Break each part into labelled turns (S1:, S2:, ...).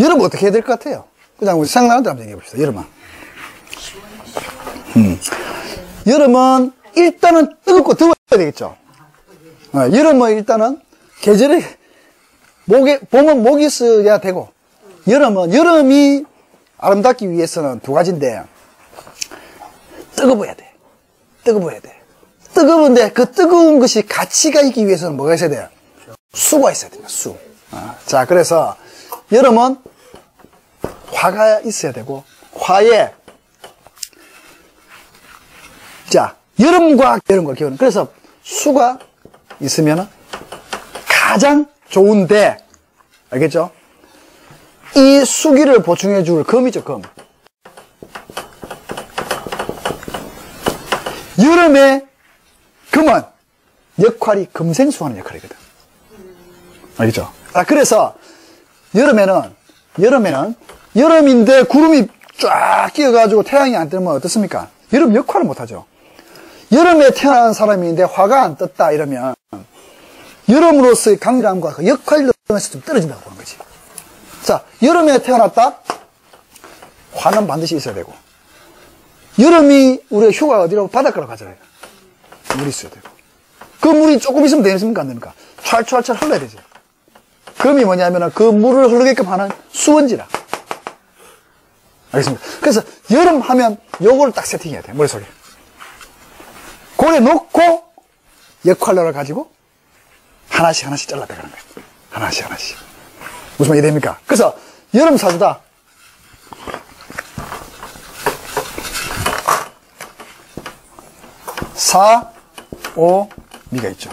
S1: 여름 어떻게 해야 될 것 같아요? 그냥 우리 생각나는 대로 한번 얘기해 봅시다. 여름은. 음. 여름은 일단은 뜨겁고 더워야 되겠죠. 어, 여름은 일단은 계절에 목에 봄은 목이 쓰야 되고 여름은 여름이 아름답기 위해서는 두 가지인데 뜨거워야 돼. 뜨거워야 돼. 뜨거운데 그 뜨거운 것이 가치가 있기 위해서는 뭐가 있어야 돼요? 수가 있어야 됩니다. 수. 어, 자, 그래서 여름은 화가 있어야 되고 화에 자 여름과 걸 기울는 그래서 수가 있으면 가장 좋은데 알겠죠? 이 수기를 보충해 줄 금이죠 금 여름에 금은 역할이 금생수하는 역할이거든 알겠죠? 아 그래서 여름에는 여름에는 여름인데 구름이 쫙 끼어가지고 태양이 안 뜨면 어떻습니까? 여름 역할을 못하죠. 여름에 태어난 사람인데 화가 안 떴다 이러면 여름으로서의 강렬함과 그 역할력에서 좀 떨어진다고 보는 거지. 자, 여름에 태어났다? 화는 반드시 있어야 되고. 여름이 우리가 휴가 어디로 바닷가로 가잖아요. 물이 있어야 되고. 그 물이 조금 있으면 되습니까? 안 됩니까? 찰찰찰 흘러야 되 지. 금이 뭐냐면은 그 물을 흐르게끔 하는 수원지라. 알겠습니다. 그래서 여름 하면 요걸 딱 세팅해야 돼, 머릿속에. 고래 놓고 역할력을 가지고 하나씩 하나씩 잘라내가는 거예요. 하나씩 하나씩. 무슨 말이 됩니까? 그래서 여름 사주다. 사, 오, 미가 있죠.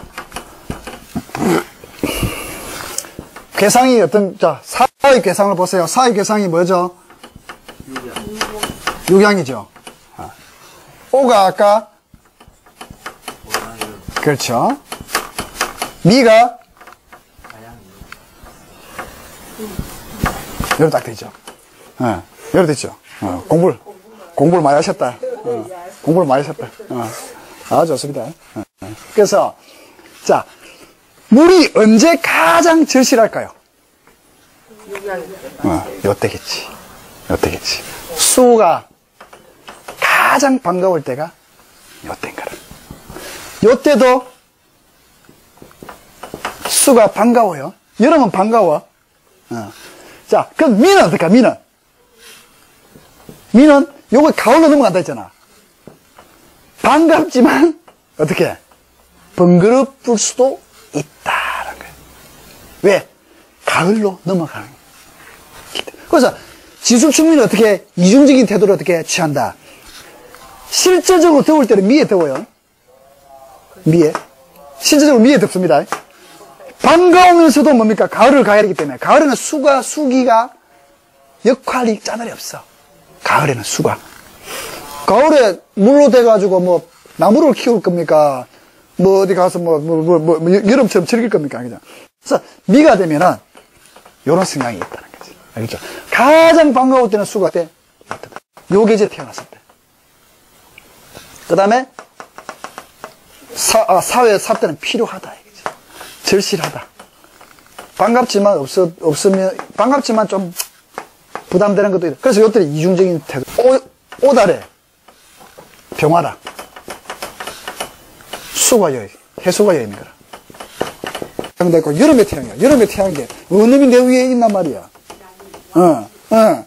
S1: 괴상이 어떤, 자, 사의 괴상을 보세요. 사의 괴상이 뭐죠? 육양 이죠. 아. 오가 아까 그렇죠. 미가 여러 딱 되죠. 어, 여러 되죠. 어, 공부를 공부를 많이 하셨다. 어, 공부를 많이 하셨다. 어, 아 좋습니다. 어, 그래서 자 물이 언제 가장 절실할까요? 어, 요때겠지. 요때겠지. 수가 가장 반가울 때가 요때인 거라. 요때도 수가 반가워요. 여름은 반가워. 어. 자, 그럼 미는 어떨까, 미는? 미는 요거 가을로 넘어간다 했잖아. 반갑지만, 어떻게? 번거롭을 수도 있다라는 거예요. 왜? 가을로 넘어가는. 그래서 지수 충민은 어떻게 이중적인 태도를 어떻게 취한다. 실제적으로 더울 때는 미에 더워요. 미에. 실제적으로 미에 덥습니다. 반가우면서도 뭡니까? 가을을 가야 하기 때문에. 가을에는 수가, 수기가 역할이 짜늘이 없어. 가을에는 수가. 가을에 물로 돼가지고 뭐 나무를 키울 겁니까? 뭐 어디 가서 뭐, 뭐, 뭐, 뭐, 뭐 여름처럼 즐길 겁니까? 그죠? 그래서 미가 되면은 요런 성향이 있다는 거지. 알겠죠? 가장 반가울 때는 수가 때, 요 계절에 태어났을 때. 그 다음에 사, 아, 사회에 살 때는 필요하다. 이거지. 절실하다. 반갑지만 없어, 없으면, 반갑지만 좀 부담되는 것도 있다. 그래서 이것들이 이중적인 태도. 오, 오달에 병화라. 수가 여인, 해수가 여인인 거라. 됐고, 여름에 태어난 거야. 여름에 태어난 게, 어느 내 위에 있단 말이야. 어, 어.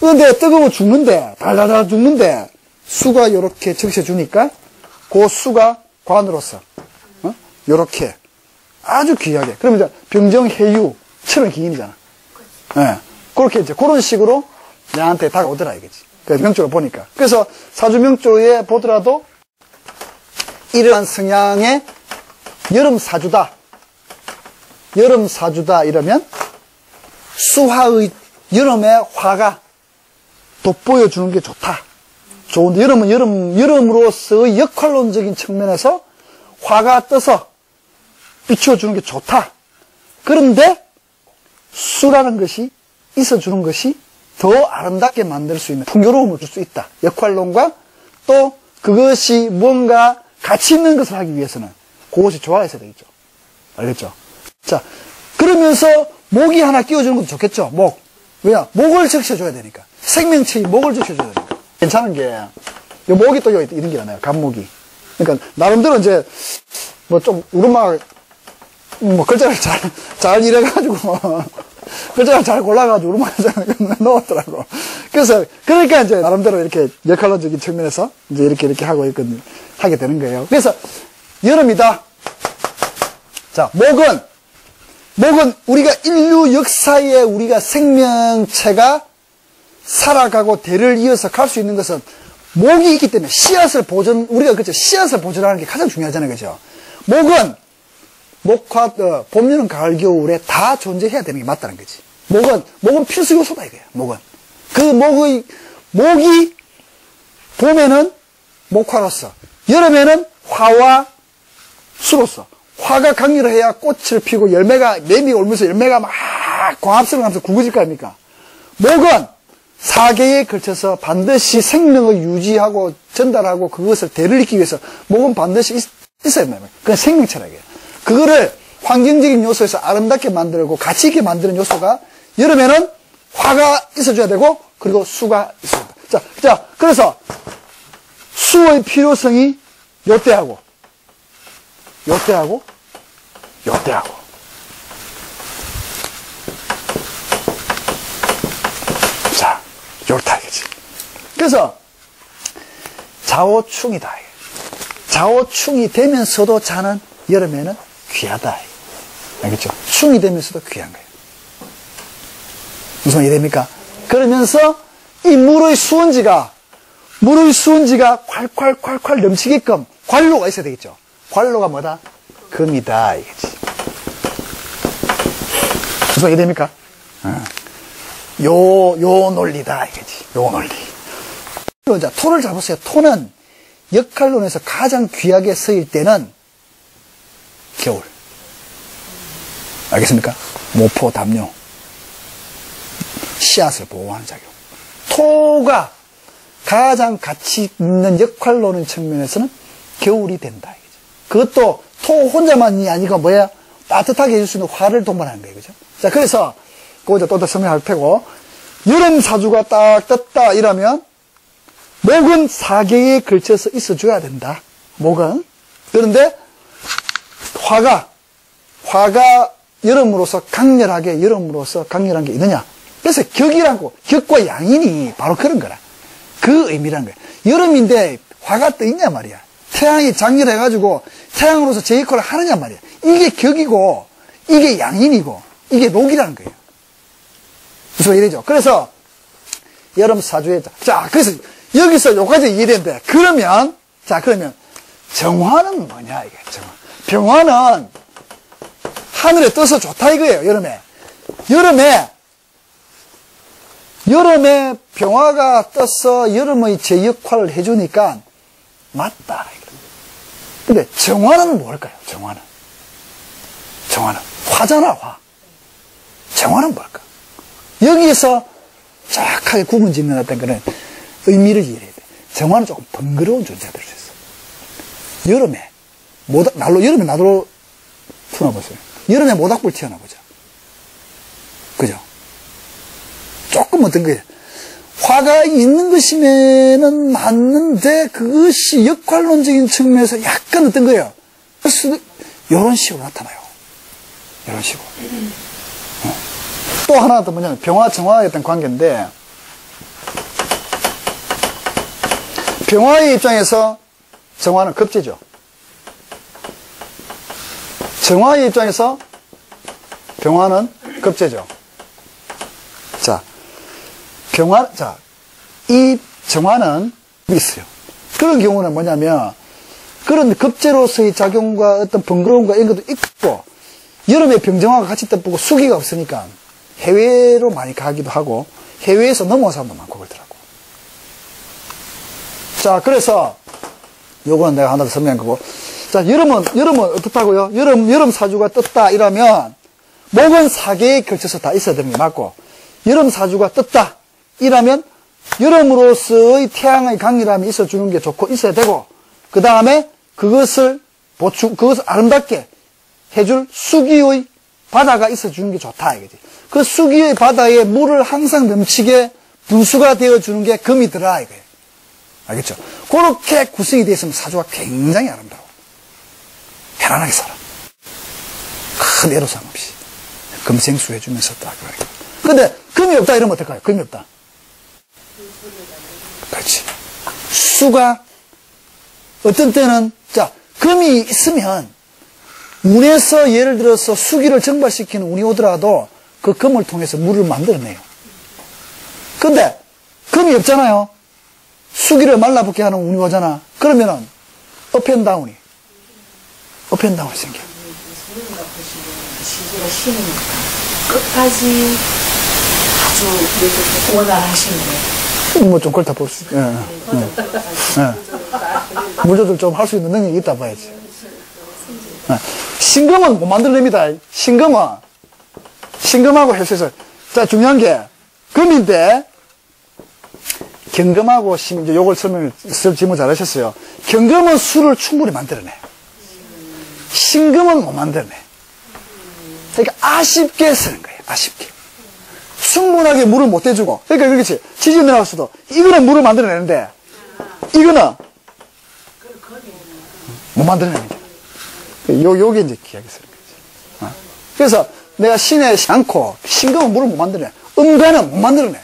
S1: 근데 뜨거워 죽는데, 달달달 죽는데, 수가 이렇게 적셔주니까, 그 수가 관으로서, 어? 요렇게, 아주 귀하게. 그러면 이제 병정해유처럼 기인이잖아. 예. 네. 그렇게 이제 그런 식으로 나한테 다가오더라 이거지. 그 명조를 보니까. 그래서 사주명조에 보더라도 이러한 성향의 여름 사주다. 여름 사주다 이러면 수화의 여름의 화가 돋보여 주는 게 좋다. 좋은데 여름은 여름 여름으로서의 역할론적인 측면에서 화가 떠서 비춰주는 게 좋다. 그런데 수라는 것이 있어 주는 것이 더 아름답게 만들 수 있는 풍요로움을 줄 수 있다. 역할론과 또 그것이 뭔가 가치 있는 것을 하기 위해서는 그것이 좋아해서 되겠죠. 알겠죠? 자, 그러면서 목이 하나 끼워주는 것도 좋겠죠. 목. 왜냐? 목을 적셔줘야 되니까. 생명체의 목을 적셔줘야 되니까. 괜찮은 게, 요 목이 또 이런 게 있나요? 간목이. 그러니까, 나름대로 이제, 뭐 좀, 우르막, 뭐 글자를 잘, 잘 이래가지고, 글자를 잘 골라가지고 우르막을 넣었더라고. 그래서, 그러니까 이제 나름대로 이렇게 역할론적인 측면에서 이제 이렇게 이렇게 하고 있거든, 하게 되는 거예요. 그래서, 여름이다. 자, 목은, 목은 우리가 인류 역사에 우리가 생명체가 살아가고 대를 이어서 갈 수 있는 것은 목이 있기 때문에 씨앗을 보존, 우리가 그죠 씨앗을 보존하는 게 가장 중요하잖아요. 그죠? 목은 목화, 어, 봄, 여름, 가을, 겨울에 다 존재해야 되는 게 맞다는 거지. 목은, 목은 필수 요소다 이거야, 목은. 그 목의, 목이 봄에는 목화로서, 여름에는 화와 수로서, 화가 강렬 해야 꽃을 피고 열매가, 매미가 울면서 열매가 막 광합성을 하면서 구겨질 거 아닙니까? 목은 사계에 걸쳐서 반드시 생명을 유지하고 전달하고 그것을 대를 잇기 위해서 목은 반드시 있, 어야 됩니다. 그건 생명체라 이게. 그거를 환경적인 요소에서 아름답게 만들고 가치 있게 만드는 요소가 여름에는 화가 있어줘야 되고 그리고 수가 있어야 된다. 자, 자, 그래서 수의 필요성이 요때하고 요때하고 요때하고 자, 요렇다 이거지. 그래서 좌우충이다. 좌우충이 되면서도 자는 여름에는 귀하다. 알겠죠? 충이 되면서도 귀한 거예요. 무슨 말이 됩니까? 그러면서 이 물의 수온지가 물의 수온지가 콸콸콸콸 넘치게끔 관로가 있어야 되겠죠. 관로가 뭐다? 금이다 이거지. 무슨 말이 됩니까? 어. 요, 요 논리다 이거지. 요 논리. 자, 토를 잘 보세요. 토는 역할론에서 가장 귀하게 쓰일 때는 겨울. 알겠습니까? 모포, 담요. 씨앗을 보호하는 작용. 토가 가장 가치 있는 역할로는 측면에서는 겨울이 된다. 그것도 토 혼자만이 아니고 뭐야? 따뜻하게 해줄 수 있는 화를 동반하는 거예요. 그죠? 자, 그래서, 그거 이제 또더 설명할 테고, 여름 사주가 딱 떴다 이러면, 목은 사계에 걸쳐서 있어줘야 된다. 목은. 그런데, 화가, 화가 여름으로서 강렬하게, 여름으로서 강렬한 게 있느냐? 그래서 격이라고, 격과 양인이 바로 그런 거라. 그 의미라는 거야. 여름인데 화가 떠 있냐 말이야. 태양이 장렬해가지고 태양으로서 제 역할을 하느냐 말이야. 이게 격이고, 이게 양인이고, 이게 녹이라는 거예요. 무슨 이래죠? 그래서, 여름 사주에, 자, 그래서 여기서 여기까지 이해되는데, 그러면, 자, 그러면, 정화는 뭐냐, 이게, 정화. 병화는 하늘에 떠서 좋다 이거예요, 여름에. 여름에, 여름에 병화가 떠서 여름의 제 역할을 해주니까 맞다. 근데 정화는 뭘까요? 정화는. 정화는. 화잖아, 화. 정화는 뭘까? 여기에서 정확하게 구분 짓는 어떤 그런 의미를 이해해야 돼. 정화는 조금 번거로운 존재가 될 수 있어. 여름에, 모닥, 날로, 여름에 나도 풀어보세요. 여름에 모닥불 튀어나보자. 그죠? 조금 어떤 거예요. 화가 있는 것이면은 맞는데 그것이 역할론적인 측면에서 약간 어떤 거예요. 이런 식으로 나타나요. 이런 식으로. 어. 또 하나 더 뭐냐면 병화 정화의 어떤 관계인데 병화의 입장에서 정화는 급제죠. 정화의 입장에서 병화는 급제죠. 자, 병화, 자, 이 정화는 있어요. 그런 경우는 뭐냐면, 그런 급제로서의 작용과 어떤 번거로움과 이런 것도 있고, 여름에 병정화가 같이 떠보고 수기가 없으니까 해외로 많이 가기도 하고, 해외에서 넘어온 사람도 많고 그러더라고. 자, 그래서, 요거는 내가 하나 더 설명한 거고, 자, 여름은, 여름은 어떻다고요? 여름, 여름 사주가 떴다, 이러면, 목은 사계에 걸쳐서 다 있어야 되는 게 맞고, 여름 사주가 떴다. 이라면 여름으로서의 태양의 강렬함이 있어주는 게 좋고 있어야 되고 그 다음에 그것을 보충 그것을 아름답게 해줄 수기의 바다가 있어주는 게 좋다, 이거지. 그 수기의 바다에 물을 항상 넘치게 분수가 되어주는 게 금이더라, 이거예요. 알겠죠? 그렇게 구성이 되어 있으면 사주가 굉장히 아름다워. 편안하게 살아. 큰 애로사항 없이. 금생수 해주면서 딱. 근데 금이 없다 이러면 어떨까요? 금이 없다. 그렇지. 수가 어떤 때는 자 금이 있으면 운에서 예를 들어서 수기를 증발시키는 운이 오더라도 그 금을 통해서 물을 만들어내요. 근데 금이 없잖아요. 수기를 말라붙게 하는 운이 오잖아. 그러면은 업앤다운이 업앤다운이 생겨.
S2: 시주가 쉬니까 끝까지 아주 원활하시네.
S1: 뭐 좀 그렇다 볼 수, 예, 예. 예. 물 조절 좀 할 수 있는 능력이 있다 봐야지. 예. 신금은 못 만들어냅니다. 신금은. 신금하고 해서, 자, 중요한 게, 금인데, 경금하고 신, 이제 요걸 설명을, 쓸 질문 잘 하셨어요. 경금은 술을 충분히 만들어내. 신금은 못 만들어내. 그러니까 아쉽게 쓰는 거예요. 아쉽게. 충분하게 물을 못 대주고. 그러니까 그렇지. 지진 내려왔어도 이거는 물을 만들어내는데 이거는 못 만들어내는 게. 요, 요게 이제 기하게 쓰는 거지. 어. 그래서 내가 신에 않고 신금은 물을 못 만들어내. 음가는 못 만들어내.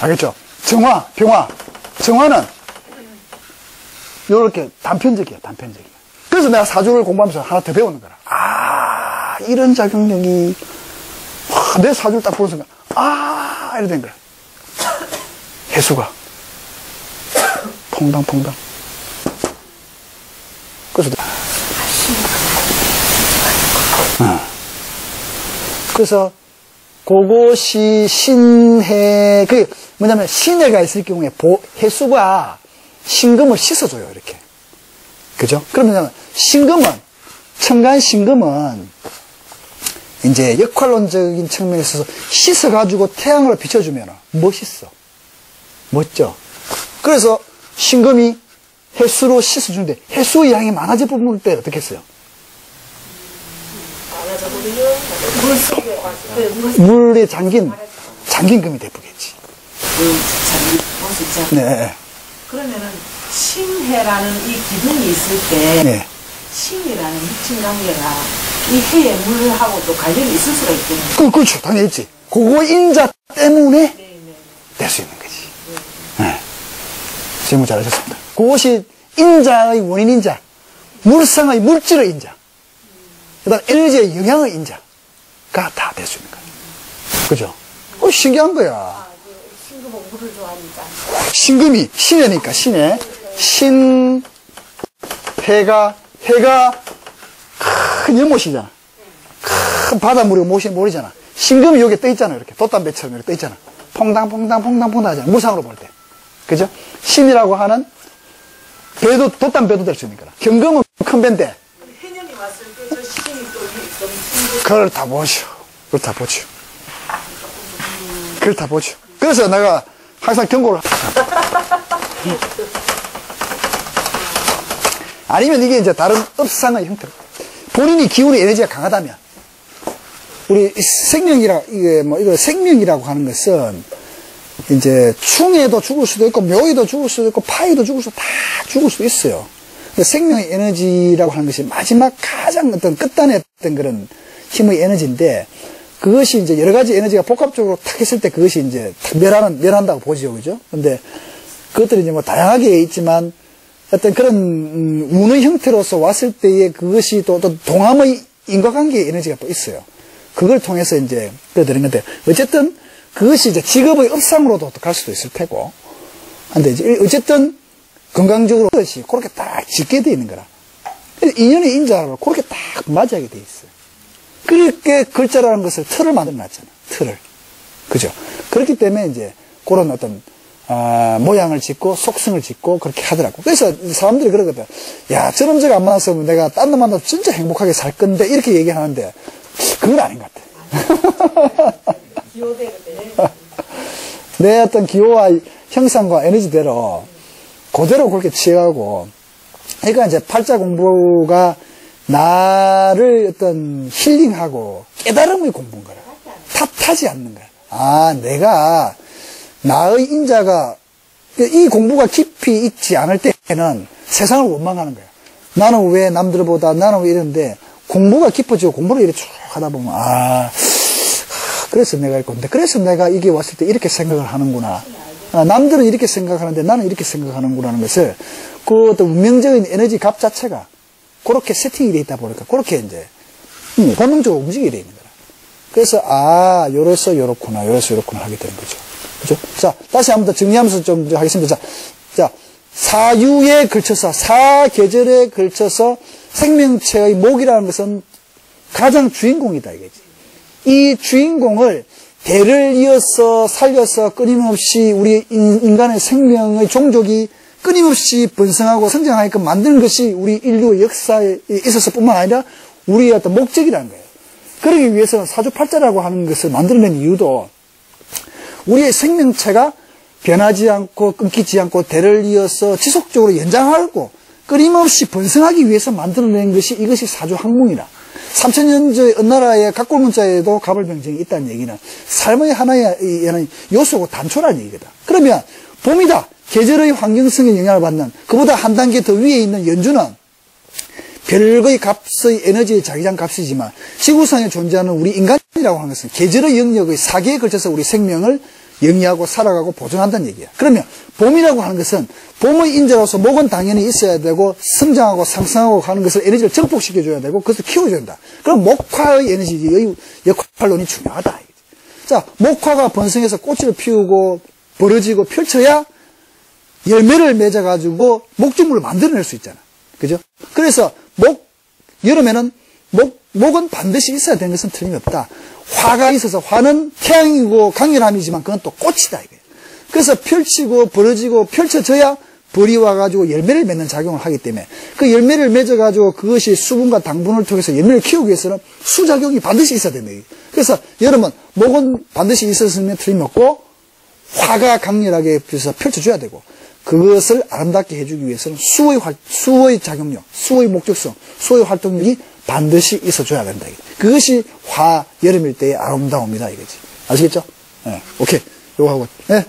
S1: 알겠죠? 정화, 병화. 정화는 요렇게 단편적이야, 단편적이야. 그래서 내가 사주를 공부하면서 하나 더 배우는 거라. 아, 이런 작용력이 와, 내 사주를 딱 보는 순간, 아, 이래 된 거야. 해수가. 퐁당퐁당. 그래서, 어. 그래서, 그것이 신해, 그, 뭐냐면, 신해가 있을 경우에 보, 해수가 신금을 씻어줘요, 이렇게. 그죠? 그러면, 신금은, 청간 신금은, 이제 역할론적인 측면에 있어서 씻어가지고 태양을 비춰주면 멋있어. 멋져. 그래서 신금이 해수로 씻어주는데 해수의 양이 많아질 부분일 때 어떻게 했어요?
S2: 물 네, 물
S1: 물에 잠긴, 잠긴 금이 되쁘겠지.
S2: 수 있죠.
S1: 네.
S2: 그러면은 신해라는 이 기둥이 있을 때
S1: 네.
S2: 신이라는 미친 관계가 이 해의 물하고도 관련이 있을 수가 있겠네요.
S1: 그, 그렇죠. 당연히 있지. 그거 인자 때문에 될 수 있는 거지. 네. 질문 잘하셨습니다. 그것이 인자의 원인 인자, 물상의 물질의 인자, 그 다음 에너지의 영향의 인자가 다 될 수 있는 거예요. 그죠? 어, 신기한 거야.
S2: 신금은 물을 좋아하니까.
S1: 신금이 신해니까 신해 신 해가 해가 큰 연못이잖아. 큰 바닷물이 모시 모리잖아. 신금이 여기 떠 있잖아 이렇게. 돛담배처럼 이렇게 떠 있잖아. 퐁당퐁당 퐁당퐁당 하잖아. 무상으로 볼 때. 그죠? 신이라고 하는 배도 돛담배도 될 수 있는 거라. 경금은 큰 배인데.
S2: 해년이 왔을 때 저 신이 신금
S1: 그걸 다 보죠 그걸 다 보죠 그걸 다 보죠 그래서 내가 항상 경고를 아니면 이게 이제 다른 업상의 형태. 본인이 기운의 에너지가 강하다면, 우리 생명이라, 이게 뭐, 이거 생명이라고 하는 것은, 이제, 충에도 죽을 수도 있고, 묘에도 죽을 수도 있고, 파에도 죽을 수도, 다 죽을 수도 있어요. 근데 생명의 에너지라고 하는 것이 마지막 가장 어떤 끝단의 어떤 그런 힘의 에너지인데, 그것이 이제 여러 가지 에너지가 복합적으로 탁 했을 때 그것이 이제 탁 멸하는, 멸한다고 보죠. 그죠? 근데 그것들이 이제 뭐 다양하게 있지만, 어떤 그런 음, 운의 형태로서 왔을 때에 그것이 또, 또 동함의 인과관계의 에너지가 또 있어요. 그걸 통해서 이제 끌어들인 건데 어쨌든 그것이 이제 직업의 업상으로도 갈 수도 있을 테고 근데 이제 어쨌든 건강적으로 그것이 그렇게 딱 짓게 돼 있는 거라. 인연의 인자를 그렇게 딱 맞이하게 돼 있어요. 그렇게 글자라는 것을 틀을 만들어 놨잖아. 틀을. 그죠? 그렇기 때문에 이제 그런 어떤 아, 모양을 짓고 속성을 짓고 그렇게 하더라고. 그래서 사람들이 그러거든. 야, 저놈 저가 안 만났으면 내가 딴 놈 만나서 진짜 행복하게 살 건데 이렇게 얘기하는데 그건 아닌 것 같아. 내 어떤 기호와 형상과 에너지대로 그대로 그렇게 취해가고 그러니까 이제 팔자 공부가 나를 어떤 힐링하고 깨달음의 공부인 거라. 탓하지 않는 거야. 아, 내가 나의 인자가 이 공부가 깊이 있지 않을 때는 세상을 원망하는 거야. 나는 왜 남들보다 나는 왜 이런데 공부가 깊어지고 공부를 이렇게 쭉 하다 보면 아 그래서 내가 이렇게 건데 그래서 내가 이게 왔을 때 이렇게 생각을 하는구나. 아, 남들은 이렇게 생각하는데 나는 이렇게 생각하는구나는 것을 그 어떤 운명적인 에너지 값 자체가 그렇게 세팅이 돼 있다 보니까 그렇게 이제 음, 본능적으로 움직이게 돼 있는 거라. 그래서 아 요래서 요렇구나 요래서 요렇구나 하게 되는 거죠. 그죠? 자 다시 한 번 더 정리하면서 좀 하겠습니다. 자, 자 사유에 걸쳐서 사계절에 걸쳐서 생명체의 목이라는 것은 가장 주인공이다 이거지. 이 주인공을 대를 이어서 살려서 끊임없이 우리 인간의 생명의 종족이 끊임없이 번성하고 성장하게끔 만드는 것이 우리 인류의 역사에 있어서 뿐만 아니라 우리의 어떤 목적이라는 거예요. 그러기 위해서는 사주팔자라고 하는 것을 만들어낸 이유도 우리의 생명체가 변하지 않고 끊기지 않고 대를 이어서 지속적으로 연장하고 끊임없이 번성하기 위해서 만들어낸 것이 이것이 사주학문이라. 3천년 전의 어느 나라의 각골문자에도 갑을병정이 있다는 얘기는 삶의 하나의 요소고 단초라는 얘기다. 그러면 봄이다. 계절의 환경성에 영향을 받는 그보다 한 단계 더 위에 있는 연주는 별의 값의 에너지의 자기장 값이지만 지구상에 존재하는 우리 인간 이라고 하는 것은 계절의 영역의 사계에 걸쳐서 우리 생명을 영위하고 살아가고 보존한다는 얘기야. 그러면 봄이라고 하는 것은 봄의 인재로서 목은 당연히 있어야 되고 성장하고 상승하고 하는 것을 에너지를 증폭시켜줘야 되고 그것을 키워줘야 된다. 그럼 목화의 에너지의 역할론이 중요하다. 자, 목화가 번성해서 꽃을 피우고 벌어지고 펼쳐야 열매를 맺어가지고 목적물을 만들어낼 수 있잖아. 그죠? 그래서 목, 여름에는 목, 목은 반드시 있어야 되는 것은 틀림없다. 화가 있어서 화는 태양이고 강렬함이지만 그건 또 꽃이다. 이거예요. 그래서 펼치고 벌어지고 펼쳐져야 벌이 와가지고 열매를 맺는 작용을 하기 때문에 그 열매를 맺어가지고 그것이 수분과 당분을 통해서 열매를 키우기 위해서는 수작용이 반드시 있어야 됩니다. 그래서 여러분 목은 반드시 있었으면 틀림없고 화가 강렬하게 펼쳐줘야 되고 그것을 아름답게 해주기 위해서는 수의 활, 수의 작용력, 수의 목적성, 수의 활동력이 반드시 있어줘야 된다. 그것이 화, 여름일 때의 아름다움이다. 이거지. 아시겠죠? 네, 오케이. 요거 하고. 네.